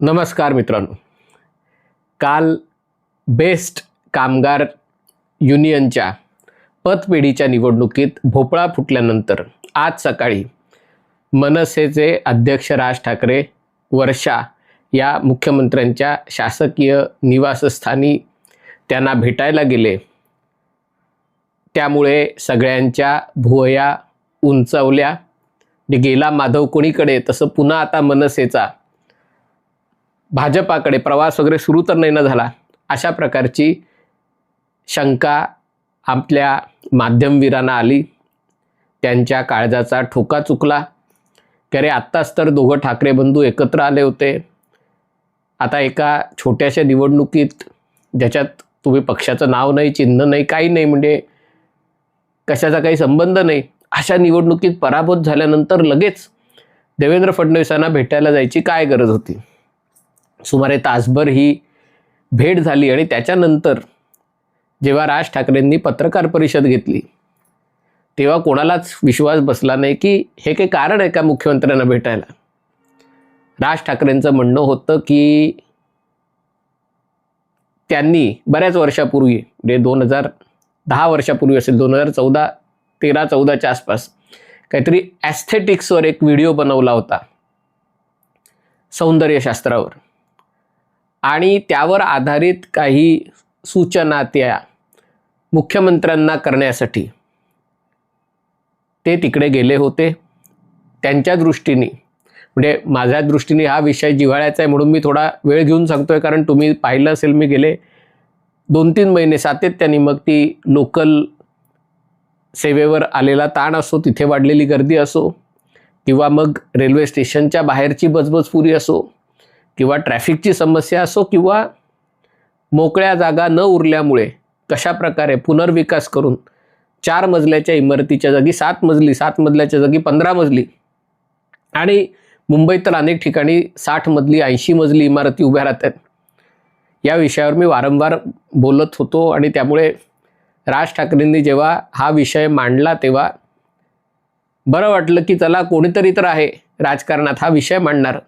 नमस्कार मित्रांनो. काल बेस्ट कामगार युनियनच्या पतपेढीच्या निवडणुकीत भोपळा फुटल्यानंतर आज सकाळी मनसेचे अध्यक्ष राज ठाकरे वर्षा या मुख्यमंत्र्यांच्या शासकीय निवासस्थानी त्यांना भेटायला गेले. त्यामुळे सगळ्यांच्या भुवया उंचावल्या. गेला माधव कोणीकडे? तसं पुन्हा आता मनसेचा भाजपाकडे प्रवास वगैरे सुरू तर नाही ना झाला अशा प्रकारची शंका आपल्या माध्यमवीरांना आली. त्यांच्या काळजाचा ठोका चुकला. की अरे आत्ताच तर दोघं ठाकरे बंधू एकत्र आले होते. आता एका छोट्याशा निवडणुकीत ज्याच्यात तुम्ही पक्षाचं नाव नाही चिन्ह नाही काही नाही म्हणजे कशाचा काही संबंध नाही अशा निवडणुकीत पराभूत झाल्यानंतर लगेच देवेंद्र फडणवीसांना भेटायला जायची काय गरज होती? सुमारे तासभर ही भेट झाली आणि त्याच्यानंतर जेव्हा राज ठाकरेंनी पत्रकार परिषद घेतली तेव्हा कोणालाच विश्वास बसला नाही की हे काही कारण आहे का मुख्यमंत्र्यांना भेटायला? राज ठाकरेंचं म्हणणं होतं की त्यांनी बऱ्याच वर्षापूर्वी म्हणजे दोन हजार दहा वर्षापूर्वी असेल दोन हजार चौदा तेरा चौदाच्या आसपास काहीतरी ॲस्थेटिक्सवर एक व्हिडिओ बनवला होता सौंदर्यशास्त्रावर. आणि त्यावर आधारित काही सूचना त्या मुख्यमंत्र्यांना करण्यासाठी ते तिकडे गेले होते. त्यांच्या दृष्टीने म्हणजे माझ्या दृष्टीने हा विषय जिव्हाळ्याचा आहे म्हणून मी थोडा वेळ घेऊन सांगतो आहे कारण तुम्ही पाहिलं असेल मी गेले दोन तीन महिने सातत्याने मग ती लोकल सेवेवर आलेला ताण असो तिथे वाढलेली गर्दी असो किंवा मग रेल्वे स्टेशनच्या बाहेरची बजबजपुरी असो किंवा ट्रॅफिकची समस्या असो किंवा मोकळ्या जागा न उरल्यामुळे कशा प्रकारे पुनर्विकास करून चार मजल्याच्या इमारतीच्या जागी सात मजली सात मजल्याच्या जागी पंधरा मजली आणि मुंबईत तर अनेक ठिकाणी साठ मजली ऐंशी मजली इमारती उभ्या राहतात या विषयावर मी वारंवार बोलत होतो आणि त्यामुळे राज ठाकरेंनी जेव्हा हा विषय मांडला तेव्हा बरं वाटलं की चला कोणीतरी तर आहे राजकारणात हा विषय मांडणार.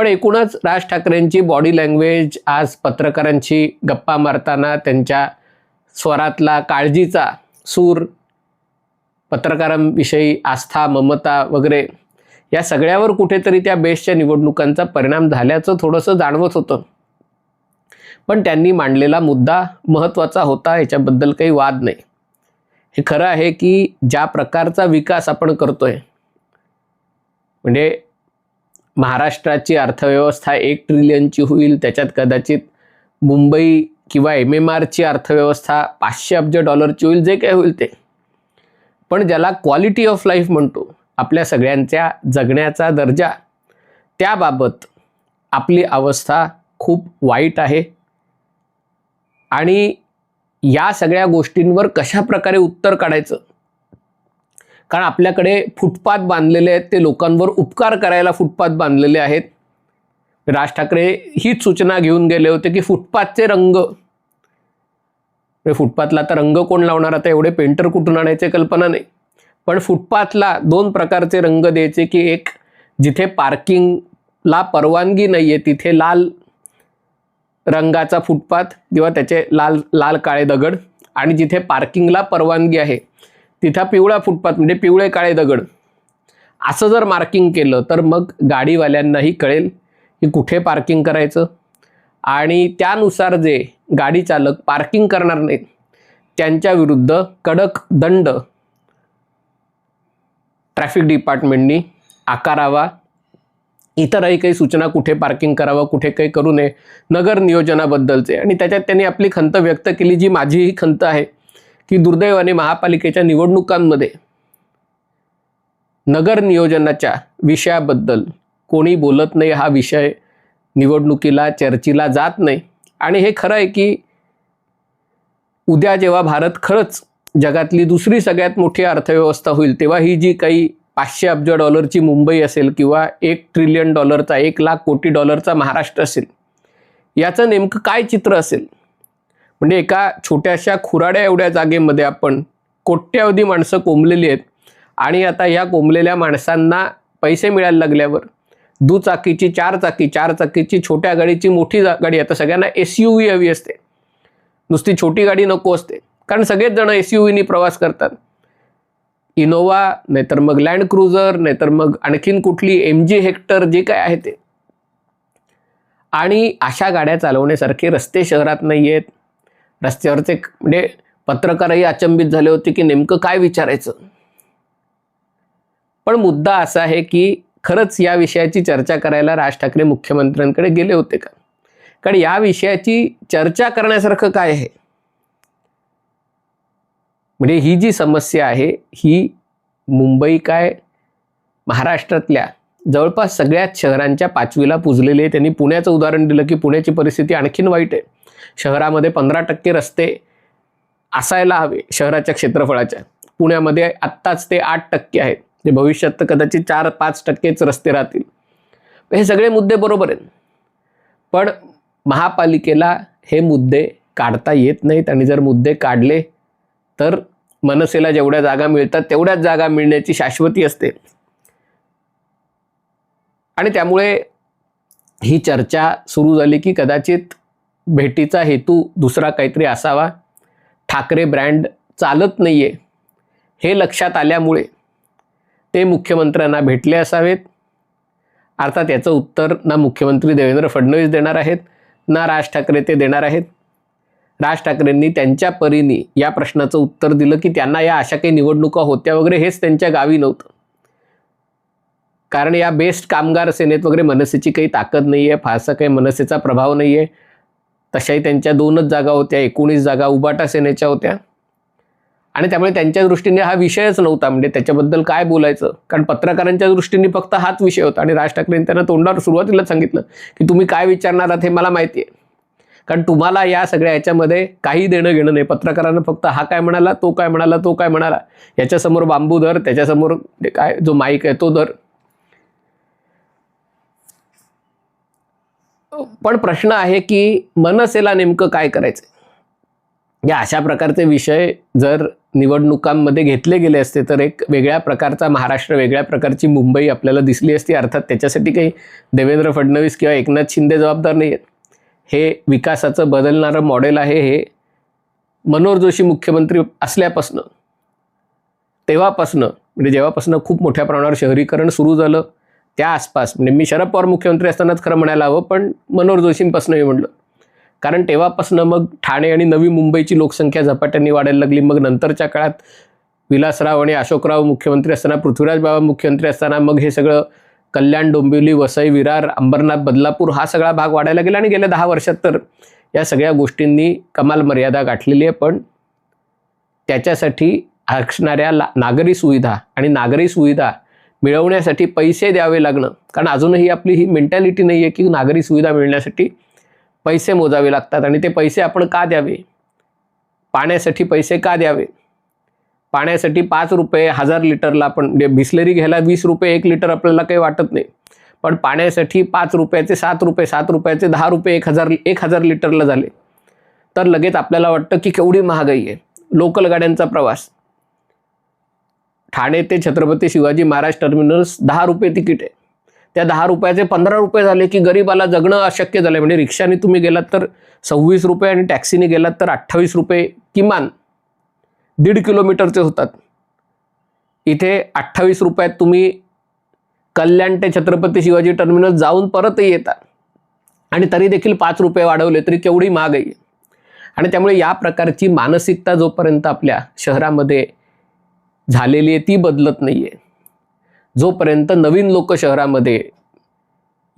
पण एकूणच राज ठाकरेंची बॉडी लँग्वेज आज पत्रकारांशी गप्पा मारताना त्यांच्या स्वरातला काळजीचा सूर पत्रकारांविषयी आस्था ममता वगैरे या सगळ्यावर कुठेतरी त्या बेस्टच्या निवडणुकांचा परिणाम झाल्याचं थोडंसं जाणवत होतं. पण त्यांनी मांडलेला मुद्दा महत्त्वाचा होता याच्याबद्दल काही वाद नाही. हे खरं आहे की ज्या प्रकारचा विकास आपण करतोय म्हणजे महाराष्ट्राची अर्थव्यवस्था एक ट्रिलियनची होईल त्याच्यात कदाचित मुंबई किंवा एम एम आरची अर्थव्यवस्था पाचशे अब्ज डॉलरची होईल जे काय होईल ते. पण ज्याला क्वालिटी ऑफ लाईफ म्हणतो आपल्या सगळ्यांच्या जगण्याचा दर्जा त्याबाबत आपली अवस्था खूप वाईट आहे. आणि या सगळ्या गोष्टींवर कशा प्रकारे उत्तर काढायचं? कारण आपल्याकडे फुटपाथ बांधलेले आहेत ते लोकांवर उपकार करायला फुटपाथ बांधलेले आहेत. राज ठाकरे हीच सूचना घेऊन गेले होते की फुटपाथचे रंग. फुटपाथला तर रंग कोण लावणार? आता एवढे पेंटर कुठून आणायचे? कल्पना नाही. पण फुटपाथला दोन प्रकारचे रंग द्यायचे की एक जिथे पार्किंगला परवानगी नाही आहे तिथे लाल रंगाचा फुटपाथ किंवा त्याचे लाल लाल काळे दगड आणि जिथे पार्किंगला परवानगी आहे. तिथं पिवळा फुटपाथ म्हणजे पिवळे काळे दगड. असं जर मार्किंग केलं तर मग गाडीवाल्यांनाही कळेल की कुठे पार्किंग करायचं. आणि त्यानुसार जे गाडी चालक पार्किंग करणार नाहीत त्यांच्या विरुद्ध कडक दंड ट्रॅफिक डिपार्टमेंटनी आकारावा. इतरही काही सूचना कुठे पार्किंग करावं कुठे काही करू नये नगर नियोजनाबद्दलचे. आणि त्याच्यात त्यांनी आपली खंत व्यक्त केली जी माझीही खंत आहे. की दुर्दैवाने महापालिकेच्या निवडणुकांमध्ये नगर नियोजनाच्या विषयाबद्दल कोणी बोलत नाही हा विषय निवडणुकीला चर्चेला जात नाही. आणि हे खरं आहे की उद्या जेव्हा भारत खरंच जगातली दुसरी सगळ्यात मोठी अर्थव्यवस्था होईल तेव्हा ही जी काही पाचशे अब्ज डॉलरची मुंबई असेल किंवा एक ट्रिलियन डॉलरचा एक लाख कोटी डॉलरचा महाराष्ट्र असेल याचं नेमकं काय चित्र असेल? म्हणजे एका छोट्याशा खुराड्या एवढ्या जागेमध्ये आपण कोट्यावधी माणसं कोंबलेली आहेत. आणि आता ह्या कोंबलेल्या माणसांना पैसे मिळायला लागल्यावर दुचाकीची चार चाकी चार चाकीची छोट्या गाडीची मोठी जा- गाडी आता सगळ्यांना एस यू व्ही हवी असते. नुसती छोटी गाडी नको असते. कारण सगळेच जण एस यू व्हीनी प्रवास करतात. इनोवा नाहीतर मग लँड क्रुझर नाहीतर मग आणखीन कुठली एम जी हेक्टर जे काय आहे ते. आणि अशा गाड्या चालवण्यासारखे रस्ते शहरात नाही आहेत रस्त्यावरचे म्हणजे पत्रकारही अचंबित झाले होते की नेमकं काय विचारायचं? पण मुद्दा असा आहे की खरंच या विषयाची चर्चा करायला राज ठाकरे मुख्यमंत्र्यांकडे गेले होते का? कारण या विषयाची चर्चा करण्यासारखं काय आहे? म्हणजे ही जी समस्या आहे ही मुंबई काय महाराष्ट्रातल्या जवळपास सगळ्याच शहरांच्या पाचवीला पुजलेली आहे. त्यांनी पुण्याचं उदाहरण दिलं की पुण्याची परिस्थिती आणखीन वाईट आहे. शहरामध्ये पंधरा टक्के रस्ते असायला हवे शहराच्या क्षेत्रफळाच्या. पुण्यामध्ये आत्ताच ते आठ टक्के आहेत. जे भविष्यात तर कदाचित चार पाच टक्केच रस्ते राहतील. हे सगळे मुद्दे बरोबर आहेत. पण महापालिकेला हे मुद्दे काढता येत नाहीत आणि जर मुद्दे काढले तर मनसेला जेवढ्या जागा मिळतात तेवढ्याच जागा मिळण्याची शाश्वती असते. आणि त्यामुळे ही चर्चा सुरू झाली की कदाचित भेटीचा हेतू दुसरा काहीतरी असावा. ठाकरे ब्रँड चालत नाही आहे हे लक्षात आल्यामुळे ते मुख्यमंत्र्यांना भेटले असावेत. अर्थात याचं उत्तर ना मुख्यमंत्री देवेंद्र फडणवीस देणार आहेत ना राज ठाकरे ते देणार आहेत. राज ठाकरेंनी त्यांच्या परीने या प्रश्नाचं उत्तर दिलं की त्यांना या अशा काही निवडणुका होत्या वगैरे हेच त्यांच्या गावी नव्हतं. कारण या बेस्ट कामगार सेनेत वगैरे मनसेची काही ताकद नाही आहे फारसा काही मनसेचा प्रभाव नाही आहे तशाही त्यांच्या दोनच जागा होत्या एकोणीस जागा उबाटा सेनेच्या होत्या. आणि त्यामुळे त्यांच्या दृष्टीने हा विषयच नव्हता म्हणजे त्याच्याबद्दल काय बोलायचं? कारण पत्रकारांच्या दृष्टीने फक्त हाच विषय होता. आणि राज ठाकरेंनी त्यांना तोंडावर सुरुवातीला सांगितलं की तुम्ही काय विचारणार आहात हे मला माहिती आहे कारण तुम्हाला या सगळ्या याच्यामध्ये काही देणं घेणं नाही. पत्रकारांना फक्त हा काय म्हणाला तो काय म्हणाला तो काय म्हणाला. याच्यासमोर बांबू धर त्याच्यासमोर काय जो माईक आहे तो धर. पण प्रश्न आहे की मनसेला नेमकं काय करायचं या अशा प्रकारचे विषय जर निवडणुकांमध्ये घेतले गेले असते तर एक वेगळ्या प्रकारचा महाराष्ट्र वेगळ्या प्रकारची मुंबई आपल्याला दिसली असती. अर्थात त्याच्यासाठी काही देवेंद्र फडणवीस किंवा एकनाथ शिंदे जबाबदार नाही आहेत हे विकासाचं बदलणारं मॉडेल आहे हे मनोहर जोशी मुख्यमंत्री असल्यापासनं तेव्हापासनं म्हणजे जेव्हापासनं खूप मोठ्या प्रमाणावर शहरीकरण सुरू झालं. त्या आसपास म्हणजे मी शरद पवार मुख्यमंत्री असतानाच खरं म्हणायला हवं पण मनोहर जोशींपासून मी म्हटलं. कारण तेव्हापासनं मग ठाणे आणि नवी मुंबईची लोकसंख्या झपाट्याने वाढायला लागली. मग नंतरच्या काळात विलासराव आणि अशोकराव मुख्यमंत्री असताना पृथ्वीराज बाबा मुख्यमंत्री असताना मग हे सगळं कल्याण डोंबिवली वसई विरार अंबरनाथ बदलापूर हा सगळा भाग वाढायला गेला आणि गेल्या दहा वर्षात तर या सगळ्या गोष्टींनी कमाल मर्यादा गाठलेली आहे. पण त्याच्यासाठी असणाऱ्या ला नागरी सुविधा आणि नागरी सुविधा मिळवण्यासाठी पैसे द्यावे लागणं. कारण अजूनही आपली ही मेंटॅलिटी नाही आहे की नागरी सुविधा मिळण्यासाठी पैसे मोजावे लागतात. आणि ते पैसे आपण का द्यावे? पाण्यासाठी पैसे का द्यावे? पाण्यासाठी पाच रुपये हजार लिटरला आपण म्हणजे बिस्लरी घ्यायला वीस रुपये एक लिटर आपल्याला काही वाटत नाही. पण पाण्यासाठी पाच रुपयाचे सात रुपये सात रुपयाचे दहा रुपये एक हजार एक हजार लिटरला झाले. तर लगेच आपल्याला वाटतं की केवढी महागाई आहे. लोकल गाड्यांचा प्रवास. ठाणे ते छत्रपती शिवाजी महाराज टर्मिनल्स दहा रुपये तिकीट आहे. त्या दहा रुपयाचे पंधरा रुपये झाले की गरीबाला जगणं अशक्य झालं म्हणजे रिक्षाने तुम्ही गेलात तर सव्वीस रुपये आणि टॅक्सीने गेलात तर अठ्ठावीस रुपये किमान दीड किलोमीटरचे होतात. इथे अठ्ठावीस रुपयात तुम्ही कल्याण ते छत्रपती शिवाजी टर्मिनस जाऊन परतही येतात आणि तरी देखील पाच रुपये वाढवले तरी केवढी महागाई आणि त्यामुळे या प्रकारची मानसिकता जोपर्यंत आपल्या शहरामध्ये झालेली आहे ती बदलत नाही आहे जोपर्यंत नवीन लोक शहरामध्ये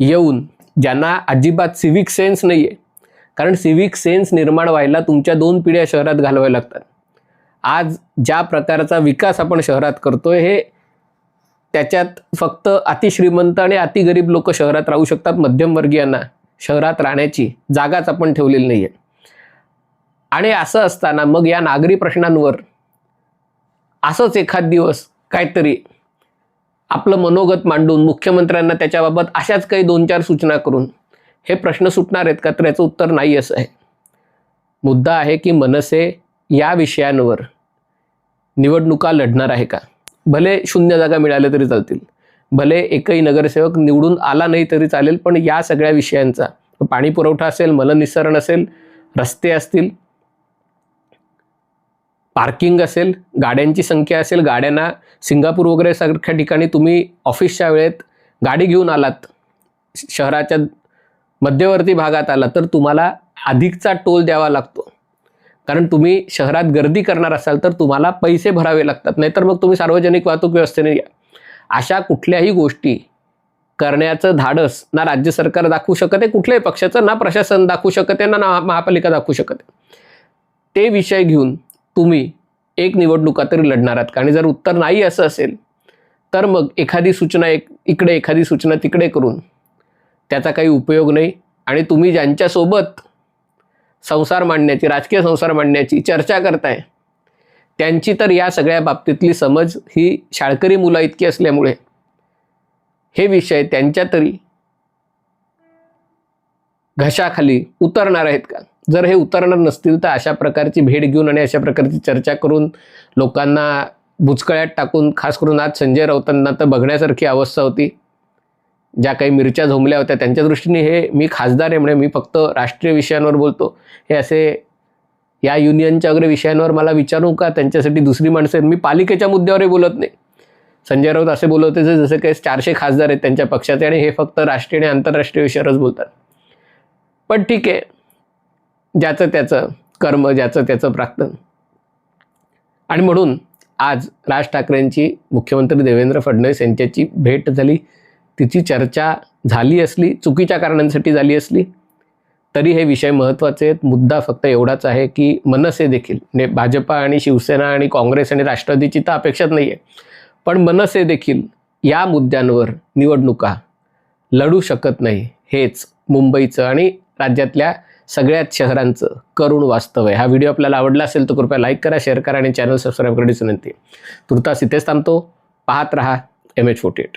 येऊन ज्यांना अजिबात सिविक सेन्स नाही आहे कारण सिविक सेन्स निर्माण व्हायला तुमच्या दोन पिढ्या शहरात घालवाव्या लागतात. आज ज्या प्रकारचा विकास आपण शहरात करतोय हे त्याच्यात फक्त अतिश्रीमंत आणि अतिगरीब लोक शहरात राहू शकतात मध्यमवर्गीयांना. शहरात राहण्याची जागाच आपण ठेवलेली नाही आहे आणि असं असताना मग या नागरी प्रश्नांवर असंच एखाद दिवस काहीतरी आपलं मनोगत मांडून मुख्यमंत्र्यांना त्याच्याबाबत अशाच काही दोन चार सूचना करून हे प्रश्न सुटणार आहेत का तर याचं उत्तर नाही असं आहे. मुद्दा आहे की मनसे या विषयांवर निवडणुका लढणार आहे का? भले शून्य जागा मिळाल्या तरी चालतील. भले एकही नगरसेवक निवडून आला नाही तरी चालेल पण या सगळ्या विषयांचा पाणी पुरवठा असेल मलनिसरण असेल रस्ते असतील पार्किंग असेल गाड्यांची संख्या असेल गाड्यांना सिंगापूर वगैरे सारख्या ठिकाणी तुम्ही ऑफिसच्या वेळेत गाडी घेऊन आलात शहराच्या मध्यवर्ती भागात आला तर तुम्हाला अधिकचा टोल द्यावा लागतो. कारण तुम्ही शहरात गर्दी करणार असाल तर तुम्हाला पैसे भरावे लागतात नाहीतर मग तुम्ही सार्वजनिक वाहतूक व्यवस्थेने या. अशा कुठल्याही गोष्टी करण्याचं धाडस ना राज्य सरकार दाखवू शकत आहे कुठल्याही पक्षाचं ना प्रशासन दाखवू शकत आहे ना ना महापालिका दाखवू शकत आहे. ते विषय घेऊन तुम्ही एक निवडणुका तरी लढणार आहात. आणि जर उत्तर नाही असं असेल तर मग एखादी सूचना एक इकडे एखादी सूचना तिकडे करून त्याचा काही उपयोग नाही. आणि तुम्ही ज्यांच्यासोबत संसार मांडण्याची राजकीय संसार मांडण्याची चर्चा करताय त्यांची तर या सगळ्या बाबतीतली समज ही शाळकरी मुलं इतकी असल्यामुळे हे विषय त्यांच्या तरी घशाखाली उतरणार आहेत का? जर हे उतरणार नसतील तर अशा प्रकारची भेट घेऊन आणि अशा प्रकारची चर्चा करून लोकांना बुचकळ्यात टाकून खास करून आज संजय राऊतांना तर बघण्यासारखी अवस्था होती. ज्या काही मिरच्या झोंबल्या होत्या त्यांच्या दृष्टीने हे मी खासदार आहे म्हणजे मी फक्त राष्ट्रीय विषयांवर बोलतो. हे असे या युनियनच्या वगैरे विषयांवर मला विचारू का? त्यांच्यासाठी दुसरी माणसं आहेत. मी पालिकेच्या मुद्द्यावरही बोलत नाही. संजय राऊत असे बोलत होते जसं काही चारशे खासदार आहेत त्यांच्या पक्षाचे आणि हे फक्त राष्ट्रीय आणि आंतरराष्ट्रीय विषयावरच बोलतात. पण ठीक आहे. ज्याचं त्याचं कर्म ज्याचं त्याचं प्राप्त आणि म्हणून आज राज ठाकरेंची मुख्यमंत्री देवेंद्र फडणवीस यांच्याची भेट झाली. तिची चर्चा झाली असली चुकीच्या कारणांसाठी झाली असली तरी हे विषय महत्त्वाचे आहेत. मुद्दा फक्त एवढाच आहे की मनसे देखील म्हणजे भाजपा आणि शिवसेना आणि काँग्रेस आणि राष्ट्रवादीची तर अपेक्षाच नाही आहे पण मनसे देखील या मुद्द्यांवर निवडणुका लढू शकत नाही. हेच मुंबईचं आणि राज्यातल्या सगळ्याच शहरांचं करुण वास्तव आहे. हा व्हिडिओ आपल्याला आवडला असेल तर कृपया लाईक करा शेअर करा आणि चॅनल सबस्क्राईब करण्याची विनंती तुर्तास इथेच थांबतो. पाहत रहा एम एच फोर्टी एट